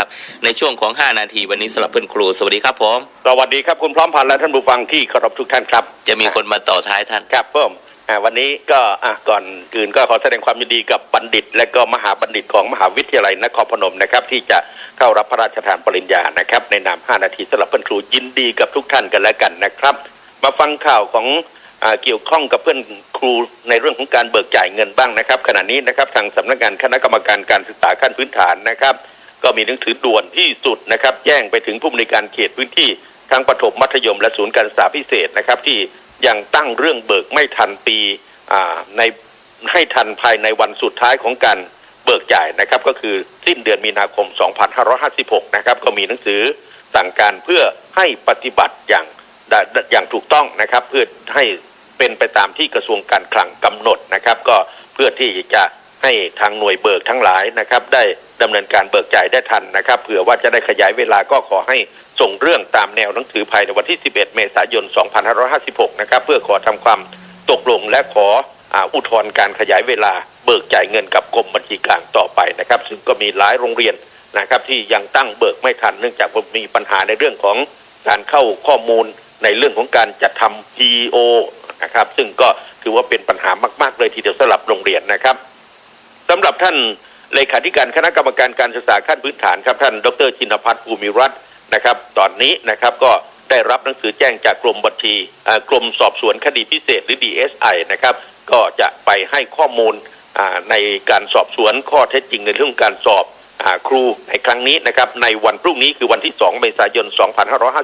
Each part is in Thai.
นะครับ ในช่วงของ 5 นาทีวันนี้สำหรับเพื่อนครู สวัสดีครับผมสวัสดีครับคุณพร้อมพันธ์และท่านผู้ฟังที่เคารพทุกท่านครับ จะมีคนมาต่อท้ายท่าน ครับผมอ่าวันนี้ก็อะก่อนอื่นก็ขอแสดงความยินดีกับบัณฑิต และก็มหาบัณฑิตของมหาวิทยาลัยนครพนมนะครับ ที่จะเข้ารับพระราชทานปริญญานะครับ ในนาม 5 นาทีสำหรับเพื่อนครูยินดีกับทุกท่านกันแล้วกันนะครับ มาฟังข่าวของอาเกี่ยวข้องกับเพื่อนครูในเรื่องของการเบิกจ่ายเงินบ้างนะครับ ขณะนี้นะครับทางสำนักงานคณะกรรมการการศึกษาขั้นพื้นฐานนะครับ ก็มีหนังสือด่วนที่สุดนะครับแจ้งไปถึงผู้อำนการเขตพื้นที่ทั้งประถมมัธยมและศูนย์การศึกษาพิเศษนะครับ ที่ยังตั้งเรื่องเบิกไม่ทันปีในให้ทันภายในวันสุดท้ายของการเบิกจ่ายนะครับ ก็คือสิ้นเดือนมีนาคม 2556 นะครับ ก็มีหนังสือสั่งการเพื่อให้ปฏิบัติอย่างอย่างถูกต้องนะครับ เพื่อให้เป็นไปตามที่กระทรวงการคลังกำหนดนะครับ ก็เพื่อที่จะให้ทางหน่วยเบิกทั้งหลายนะครับ ได้ ดำเนินการเบิกจ่ายได้ทันนะครับเผื่อว่าจะได้ขยายเวลาก็ขอให้ส่งเรื่องตามแนวหนังสือภายในวันที่ 11 เมษายน 2556 นะครับเพื่อขอทำความตกลงและขออาอุทธรณ์การขยายเวลาเบิกจ่ายเงินกับกรมบัญชีกลางต่อไปนะครับ ซึ่งก็มีหลายโรงเรียนนะครับที่ยังตั้งเบิกไม่ทัน เนื่องจากมีปัญหาในเรื่องของการเข้าข้อมูลในเรื่องของการจัดทำ PO นะครับซึ่งก็ถือว่าเป็นปัญหามาก ๆ เลยทีเดียวสำหรับโรงเรียนนะครับสำหรับท่าน เลขาธิการคณะกรรมการการศึกษาขั้นพื้นฐานครับท่านดรชินพัฒน์ภูมิรัตน์นะครับ ตอนนี้นะครับก็ได้รับหนังสือแจ้งจากกรมบัญชีกรมสอบสวนคดีพิเศษหรือ DSI นะครับ ก็จะไปให้ข้อมูลในการสอบสวนข้อเท็จจริงในเรื่องการสอบอครูในครั้งนี้นะครับ ในวันพรุ่งนี้คือวันที่ 2 เมษายน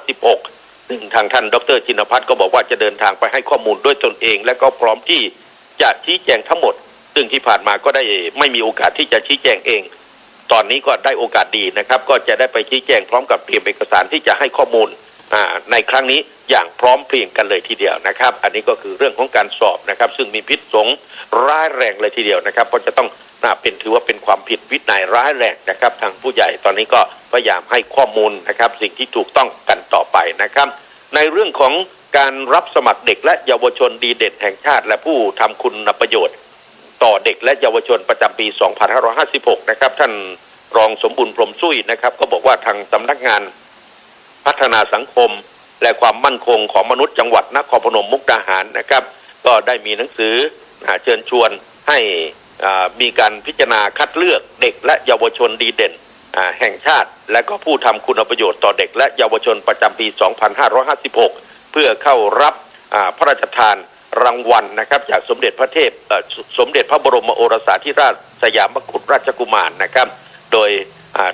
2556 ซึ่งทางท่านดรชินพัฒน์ก็บอกว่าจะเดินทางไปให้ข้อมูลด้วยตนเอง และก็พร้อมที่จะชี้แจงทั้งหมด ซึ่งที่ผ่านมาก็ได้ไม่มีโอกาสที่จะชี้แจงเอง ตอนนี้ก็ได้โอกาสดีนะครับ ก็จะได้ไปชี้แจงพร้อมกับเตรียมเอกสารที่จะให้ข้อมูลในครั้งนี้อย่างพร้อมเพรียงกันเลยทีเดียวนะครับ อันนี้ก็คือเรื่องของการสอบนะครับ ซึ่งมีพิษสงร้ายแรงเลยทีเดียวนะครับเพราะจะต้องน่าเป็นถือว่าเป็นความผิดวินัยร้ายแรงนะครับ ทางผู้ใหญ่ตอนนี้ก็พยายามให้ข้อมูลนะครับ สิ่งที่ถูกต้องกันต่อไปนะครับ ในเรื่องของการรับสมัครเด็กและเยาวชนดีเด่นแห่งชาติ และผู้ทำคุณประโยชน์ ต่อเด็กและเยาวชนประจำปี 2556 นะครับ ท่านรองสมบุญพรมสุ้ยนะครับ ก็บอกว่าทางสำนักงานพัฒนาสังคม และความมั่นคงของมนุษย์จังหวัดนครพนมมุกดาหารนะครับ ก็ได้มีหนังสือเชิญชวนให้มีการพิจารณาคัดเลือกเด็กและเยาวชนดีเด่นแห่งชาติ และก็ผู้ทำคุณประโยชน์ต่อเด็กและเยาวชนประจำปี 2556 เพื่อเข้ารับพระราชทาน รางวัลนะครับ จากสมเด็จพระเทพสมเด็จพระบรมโอรสาธิราชสยามกุฎราชกุมารนะครับ โดย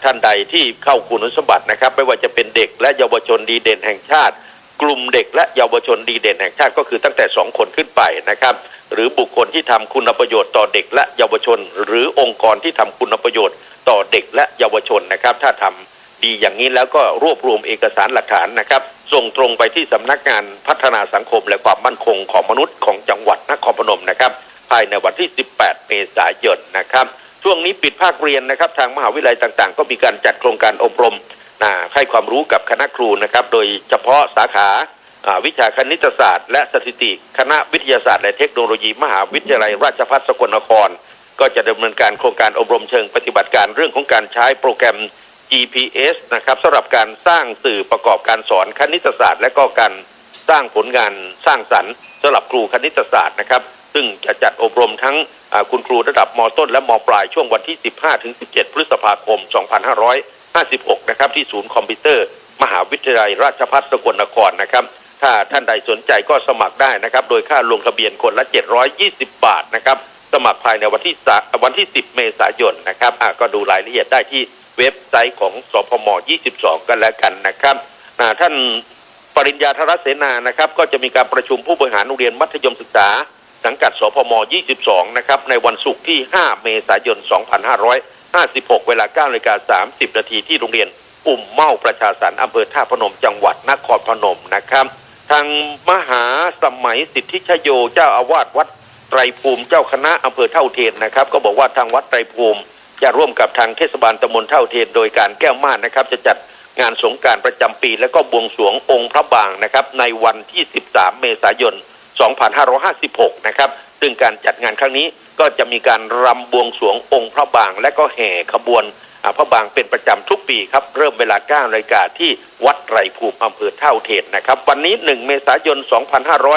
ท่านใดที่เข้าคุณสมบัตินะครับ ไม่ว่าจะเป็นเด็กและเยาวชนดีเด่นแห่งชาติ กลุ่มเด็กและเยาวชนดีเด่นแห่งชาติก็คือตั้งแต่สองคนขึ้นไปนะครับ หรือบุคคลที่ทำคุณประโยชน์ต่อเด็กและเยาวชน หรือองค์กรที่ทำคุณประโยชน์ต่อเด็กและเยาวชนนะครับ ถ้าทำ ดีอย่างนี้แล้วก็รวบรวมเอกสารหลักฐานนะครับ ส่งตรงไปที่สำนักงานพัฒนาสังคมและความมั่นคงของมนุษย์ของจังหวัดนครพนมนะครับ ภายในวันที่ 18 เมษายนนะครับ ช่วงนี้ปิดภาคเรียนนะครับ ทางมหาวิทยาลัยต่างๆ ก็มีการจัดโครงการอบรมให้ความรู้กับคณะครูนะครับ โดยเฉพาะสาขาอ่าวิชาคณิตศาสตร์ และสถิติ คณะวิทยาศาสตร์และเทคโนโลยีมหาวิทยาลัยราชภัฏสกลนคร ก็จะดำเนินการโครงการอบรมเชิงปฏิบัติการเรื่องของการใช้โปรแกรม GPS นะครับสำหรับการสร้างสื่อประกอบการสอนคณิตศาสตร์ และก็การสร้างผลงานสร้างสรรค์สำหรับครูคณิตศาสตร์นะครับ ซึ่งจะจัดอบรมทั้งคุณครูระดับมต้น และมปลายช่วงวันที่ 15 ถึง 17 พฤษภาคม 2556 นะครับ ที่ศูนย์คอมพิวเตอร์ มหาวิทยาลัยราชภัฏสกลนครนะครับ ถ้าท่านใดสนใจก็สมัครได้นะครับ โดยค่าลงทะเบียนคนละ 720 บาทนะครับ สมัครภายในวันที่สาวันที่ 10 เมษายนนะครับก็ดูรายละเอียดได้ที่ เว็บไซต์ของสพม 22 กันแล้วกันนะครับท่านปริญญาธรเสนานะครับ ก็จะมีการประชุมผู้บริหารโรงเรียนมัธยมศึกษา สังกัดสพม 22 นะครับ ในวันศุกร์ที่ 5 เมษายน 2556 เวลา9นาฬิกา30 นาทีที่โรงเรียนอุ่มเมาประชาสรรค์อำเภอท่าพนมจังหวัดนครพนมนะครับ ทางมหาสมัยสิทธิชโยเจ้าอาวาสวัดไตรภูมิเจ้าคณะอำเภอเท่าเทนนะครับ ก็บอกว่าทางวัดไตรภูมิ จะร่วมกับทางเทศบาลตำบลเท่าเทียนโดยการแก้วม่านนะครับ จะจัดงานสงการประจำปี และก็บวงสรวงองค์พระบางนะครับ ในวันที่ 13 เมษายน 2556 นะครับ ซึ่งการจัดงานครั้งนี้ก็จะมีการรำบวงสรวงองค์พระบาง และก็แห่ขบวนพระบางเป็นประจำทุกปีครับ เริ่มเวลา9นาฬิกาที่วัดไรภูมิอำเภอเท่าเทนนะครับ วันนี้ 1 เมษายน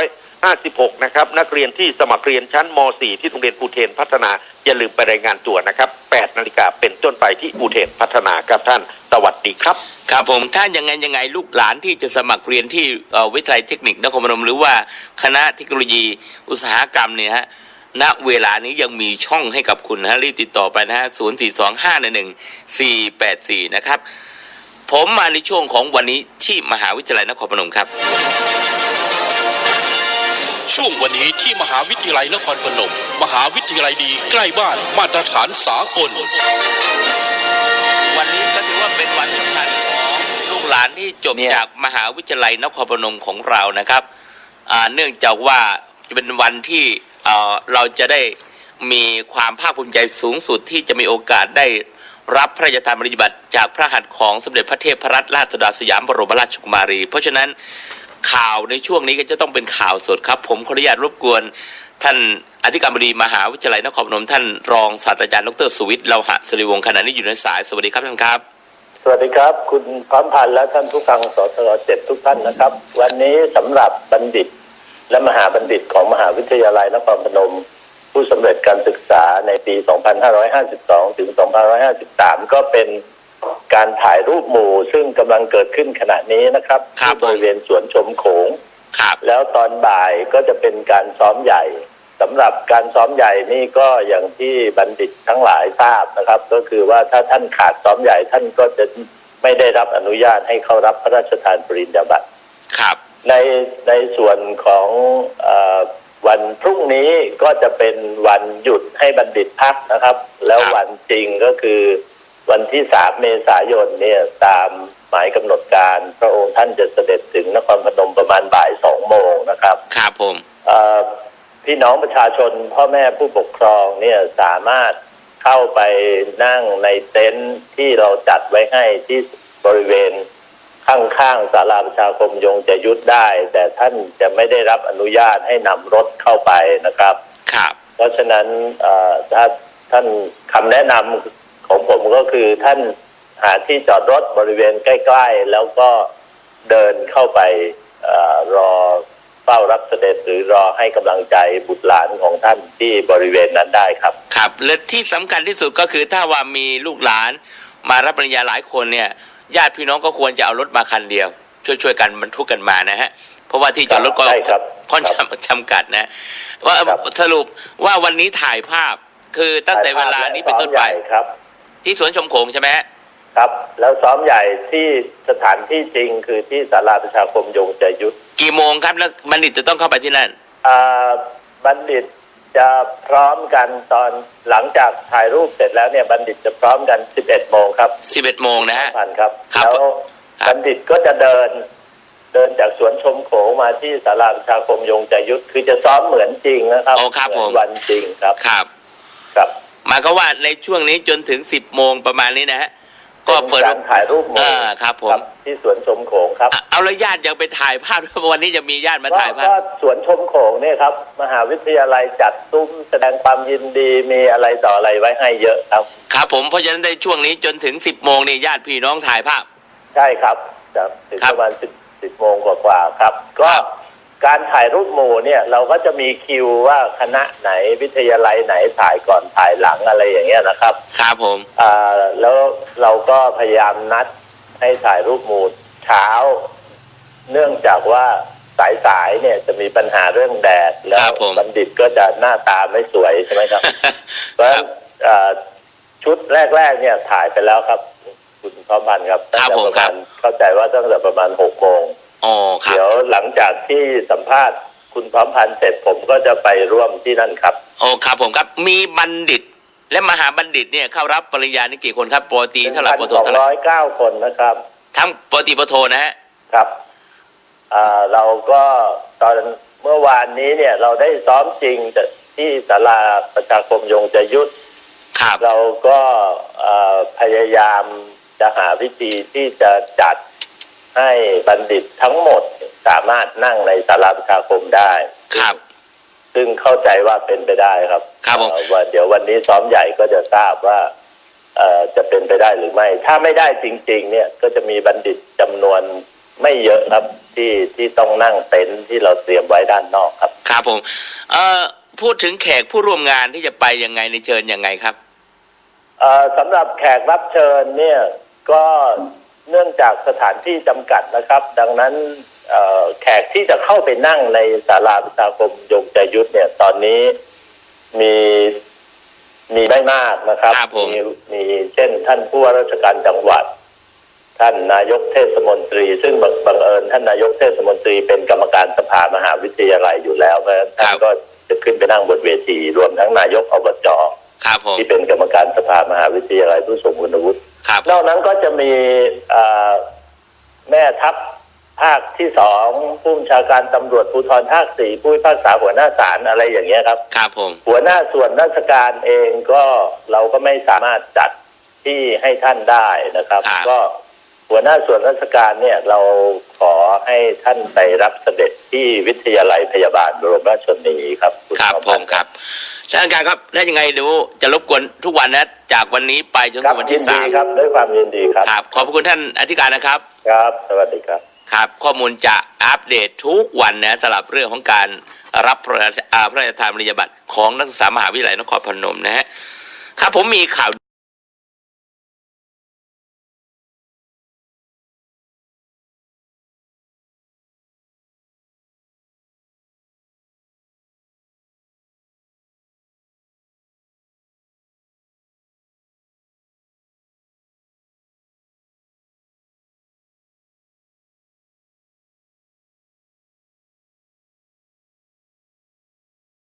2556 นะครับ นักเรียนที่สมัครเรียนชั้นม .4 ที่โรงเรียนปูเทนพัฒนา อย่าลืมไปรายงานตัวนะครับ8นาฬิกาเป็นต้นไปที่ปูเทนพัฒนาครับท่านสวัสดีครับครับผมถ้ายังไงยังไงลูกหลานที่จะสมัครเรียนที่วิทยาลัยเทคนิคนครพนมหรือว่าคณะเทคโนโลยีอุตสาหกรรมเนี่ยฮะณเวลานี้ยังมีช่องให้กับคุณนะฮะรีบติดต่อไปนะฮะศูนย์สี่สองห้าหนึ่งสี่แปดสี่นะครับ ผมมาในช่วงของวันนี้ที่มหาวิทยาลัยนครพนมครับ ช่วงวันนี้ที่มหาวิทยาลัยนครพนม มหาวิทยาลัยดีใกล้บ้านมาตรฐานสากล วันนี้ก็ถือว่าเป็นวันสำคัญของลูกหลานที่จบเนี่ยจากมหาวิทยาลัยนครพนมของเรานะครับอ่าเนื่องจากว่าจะเป็นวันที่เอ่อเราจะได้มีความภาคภูมิใจสูงสุดที่จะมีโอกาสได้รับพระราชทานปริญญาบัตรจากพระหัตถ์ของสมเด็จพระเทพรัตนราชสุดาสยามบรมราชกุมารี เพราะฉะนั้น ข่าวในช่วงนี้ก็จะต้องเป็นข่าวสดครับ ผมขออนุญาตรบกวนท่านอธิการบดีมหาวิทยาลัยนครพนมท่านรองศาสตราจารย์ดรสุวิทย์เลาหะสิริวงศ์ขณะนี้อยู่ในสายสวัสดีครับท่านครับ สวัสดีครับ คุณพร้อมพันธ์และท่านผู้ฟังสทรเจ็ดทุกท่านนะครับ วันนี้สำหรับบัณฑิต และมหาบัณฑิตของมหาวิทยาลัยนครพนม ผู้สำเร็จการศึกษาในปี 2552 ถึง 2553 ก็เป็น การถ่ายรูปหมู่ซึ่งกำลังเกิดขึ้นขณะนี้นะครับครับที่บริเวณสวนชมโขงครับแล้วตอนบ่ายก็จะเป็นการซ้อมใหญ่สำหรับการซ้อมใหญ่นี่ก็อย่างที่บัณฑิตทั้งหลายทราบนะครับ ก็คือว่าถ้าท่านขาดซ้อมใหญ่ท่านก็จะไม่ได้รับอนุญาตให้เข้ารับพระราชทานปริญญาบัตรครับในในส่วนของเออวันพรุ่งนี้ก็จะเป็นวันหยุดให้บัณฑิตพักนะครับ แล้วครับวันจริงก็คือ วันที่สามเมษายนเนี่ยตามหมายกำหนดการ พระองค์ท่านจะเสด็จถึงนครพนมประมาณบ่ายสองโมงนะครับครับผมเอ่อพี่น้องประชาชนพ่อแม่ผู้ปกครองเนี่ยสามารถเข้าไปนั่งในเต็นท์ที่เราจัดไว้ให้ที่บริเวณข้างๆศาลาประชาคมยงจะยุทธได้ แต่ท่านจะไม่ได้รับอนุญาตให้นำรถเข้าไปนะครับ ครับ เพราะฉะนั้นเอ่อถ้าท่านคำแนะนำ ของผมก็คือท่านหาที่จอดรถบริเวณใกล้ ๆ แล้วก็เดินเข้าไปเออรอเฝ้ารับเสด็จหรือรอให้กำลังใจบุตรหลานของท่านที่บริเวณนั้นได้ครับ ครับ และที่สำคัญที่สุดก็คือถ้าว่ามีลูกหลาน มารับปริญญาหลายคนเนี่ยญาติพี่น้องก็ควรจะเอารถมาคันเดียว ช่วยๆกันบรรทุกกันมานะฮะเพราะว่าที่จอดรถก็ใช่ครับค่อนครับจำจำกัดนะ ว่าครับสรุปว่าวันนี้ถ่ายภาพคือตั้งแต่เวลานี้เป็นต้นไปซ้อมใหญ่ครับ ที่สวนชมโขงใช่ไหมฮะครับ แล้วซ้อมใหญ่ที่สถานที่จริงคือที่ศาลาประชาคมยงจะยุทธกี่โมงครับแล้วบัณฑิตจะต้องเข้าไปที่นั่นอ่าบัณฑิตจะพร้อมกันตอนหลังจากถ่ายรูปเสร็จแล้วเนี่ยบัณฑิตจะพร้อมกัน 11 โมงครับ 11 โมงนะฮะพันครับครับแล้วครับบัณฑิตก็จะเดินเดินจากสวนชมโขงมาที่ศาลาประชาคมยงใจยุทธคือจะซ้อมเหมือนจริงนะครับโอ้ครับเหมือนผมวันจริงครับครับครับหมายความว่าในช่วงนี้จนถึง10โมงประมาณนี้นะฮะก็เปิดนการถ่ายรูปหมู่อ่าครับผมที่สวนชมโขงครับอะเอาแล้วญาติยังไปถ่ายภาพด้วยวันนี้จะมีญาติมาก็ถ่ายภาพก็สวนชมโขงเนี่ยครับ มหาวิทยาลัยจัดซุ้มแสดงความยินดีมีอะไรต่ออะไรไว้ให้เยอะครับ ครับผมเพราะฉะนั้นในช่วงนี้จนถึง10โมงนี่ญาติพี่น้องถ่ายภาพ ใช่ครับครับถึงครับประมาณสิบสิบโมงกว่าๆครับ ก็ครับ การถ่ายรูปหมู่เนี่ยเราก็จะมีคิวว่าคณะไหนวิทยาลัยไหนถ่ายก่อนถ่ายหลังอะไรอย่างเงี้ยนะครับครับผมอ่าแล้วเราก็พยายามนัดให้ถ่ายรูปหมู่เช้า เนื่องจากว่าสายๆเนี่ยจะมีปัญหาเรื่องแดดแล้ครัวบผมบัณฑิตก็จะหน้าตาไม่สวยใช่ไหมครับเพราะฉะครันั้บนอ่าชุดแรกๆเนี่ยถ่ายไปแล้วครับ คุณพร้อมพันธ์ครับตั้งครับแต่ผมประครัมาบณเข้าใจว่าตั้งแต่ประมาณหกโมง อ๋อครับ เดี๋ยวหลังจากที่สัมภาษณ์คุณพร้อมพันธ์เสร็จผมก็จะไปร่วมที่นั่นครับ โอ้ครับผมครับมีบัณฑิต และมหาบัณฑิตเนี่ยเข้ารับปริญญานี่กี่คนครับปกติเท่าไหร่ปกติสองเท่าไหร่ร้อยเก้าคนนะครับ ทั้งปกติปโทนะฮะครับอ่าเราก็ตอนเมื่อวานนี้เนี่ยเราได้ซ้อมจริงที่ศาลาประชาคมยงจะยุทธครับเราก็เอ่อพยายามจะหาวิธีที่จะจัด ให้บัณฑิตทั้งหมดสามารถนั่งในศาลาประชาคมได้ ครับ ซึ่งเข้าใจว่าเป็นไปได้ครับครับผมเอ่อว่าเดี๋ยววันนี้ซ้อมใหญ่ก็จะทราบว่าเอ่อจะเป็นไปได้หรือไม่ ถ้าไม่ได้จริง ๆ เนี่ยก็จะมีบัณฑิตจำนวนไม่เยอะครับที่ที่ต้องนั่งเต็นท์ที่เราเตรียมไว้ด้านนอกครับ ครับผมเอ่อพูดถึงแขกผู้ร่วมงานที่จะไปยังไงในเชิญยังไงครับเอ่อสำหรับแขกรับเชิญเนี่ยก็ เนื่องจากสถานที่จำกัดนะครับ ดังนั้นเอ่อแขกที่จะเข้าไปนั่งในศาลาประชาคมยงใจยุทธเนี่ย ตอนนี้มีมีไม่มากนะครับครับผมมีเช่น ท่านผู้ว่าราชการจังหวัด ท่านนายกเทศมนตรี ซึ่งบังบังเอิญท่านนายกเทศมนตรีเป็นกรรมการสภามหาวิทยาลัยอยู่แล้วเพราะฉะนั้นท่านก็จะขึ้นไปนั่งบนเวที รวมทั้งนายกอบจครับผมที่เป็นกรรมการสภามหาวิทยาลัยผู้ทรงคุณวุฒิ ครับ นอกนั้นก็จะมีเอ่อแม่ทัพภาคที่สองผู้บัญชาการตำรวจภูธรภาคสี่ผู้พิพากษาหัวหน้าศาลอะไรอย่างเงี้ยครับ ครับผม หัวหน้าส่วนราชการเองก็เราก็ไม่สามารถจัดที่ให้ท่านได้นะครับครับก็หัวหน้าส่วนราชการเนี่ยเราขอให้ท่านไปรับเสด็จที่วิทยาลัยพยาบาลบรมราชชนนีครับณครับจอผมครับท่าน อาจารย์ครับถ้ายังไงเดี๋ยวจะรบกวนทุกวันนะ จากวันนี้ไปจนครัถึบงวันยิที่นสาดีมครับด้วยความยินดีครับครับ ขอบพระคุณท่านอธิการนะครับ ครับ สวัสดีครับ ครับ ข้อมูลจะอัปเดตทุกวันนะสำหรับเรื่องของการรับพระราชอ่าพระราชทานปริญญาบัตรของนักศึกษามหาวิทยาลัยนครพนมนะฮะครับผมมีข่าว